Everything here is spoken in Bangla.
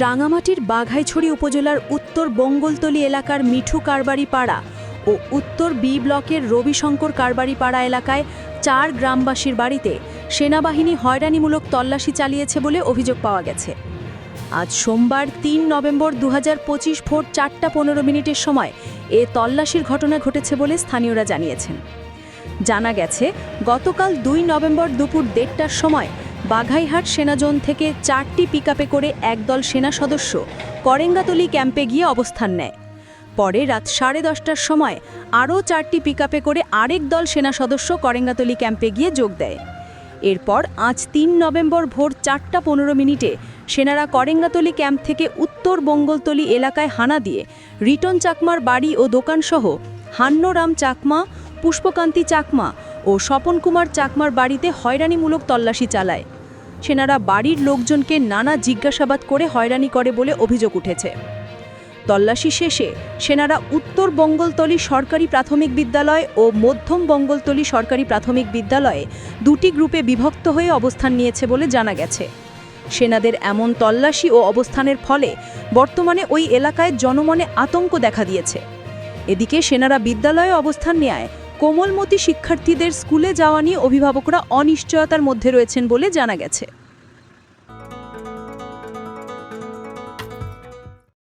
রাঙামাটির বাঘাইছড়ি উপজেলার উত্তর বঙ্গলতলি এলাকার মিঠু কারবারি পাড়া ও উত্তর বি ব্লকের রবিশঙ্কর কারবারি পাড়া এলাকায় চার গ্রামবাসীর বাড়িতে সেনাবাহিনী হয়রানিমূলক তল্লাশি চালিয়েছে বলে অভিযোগ পাওয়া গেছে। আজ সোমবার তিন নভেম্বর দু হাজার পঁচিশ ভোর চারটা পনেরো মিনিটের সময় এ তল্লাশির ঘটনা ঘটেছে বলে স্থানীয়রা জানিয়েছেন। জানা গেছে, গতকাল দুই নভেম্বর দুপুর দেড়টার সময় বাঘাইহাট সেনাজোন থেকে চারটি পিকআপে করে একদল সেনা সদস্য করেঙ্গাতলি ক্যাম্পে গিয়ে অবস্থান নেয়। পরে রাত সাড়ে দশটার সময় আরও চারটি পিকআপে করে আরেক দল সেনা সদস্য করেঙ্গাতলি ক্যাম্পে গিয়ে যোগ দেয়। এরপর আজ তিন নভেম্বর ভোর চারটা পনেরো মিনিটে সেনারা করেঙ্গাতলি ক্যাম্প থেকে উত্তর বঙ্গলতলি এলাকায় হানা দিয়ে রিটন চাকমার বাড়ি ও দোকানসহ হান্নরাম চাকমা, পুষ্পকান্তি চাকমা ও স্বপন কুমার চাকমার বাড়িতে হয়রানিমূলক তল্লাশি চালায়। সেনারা বাড়ির লোকজনকে নানা জিজ্ঞাসাবাদ করে হয়রানি করে বলে অভিযোগ উঠেছে। তল্লাশি শেষে সেনারা উত্তর বঙ্গলতলি সরকারি প্রাথমিক বিদ্যালয় ও মধ্যম বঙ্গলতলি সরকারি প্রাথমিক বিদ্যালয়ে দুটি গ্রুপে বিভক্ত হয়ে অবস্থান নিয়েছে বলে জানা গেছে। সেনাদের এমন তল্লাশি ও অবস্থানের ফলে বর্তমানে ওই এলাকায় জনমনে আতঙ্ক দেখা দিয়েছে। এদিকে সেনারা বিদ্যালয়ে অবস্থান নেয় কোমলমতি শিক্ষার্থীদের স্কুলে যাওয়া নিয়ে অভিভাবকরা অনিশ্চয়তার মধ্যে রয়েছেন বলে জানা গেছে।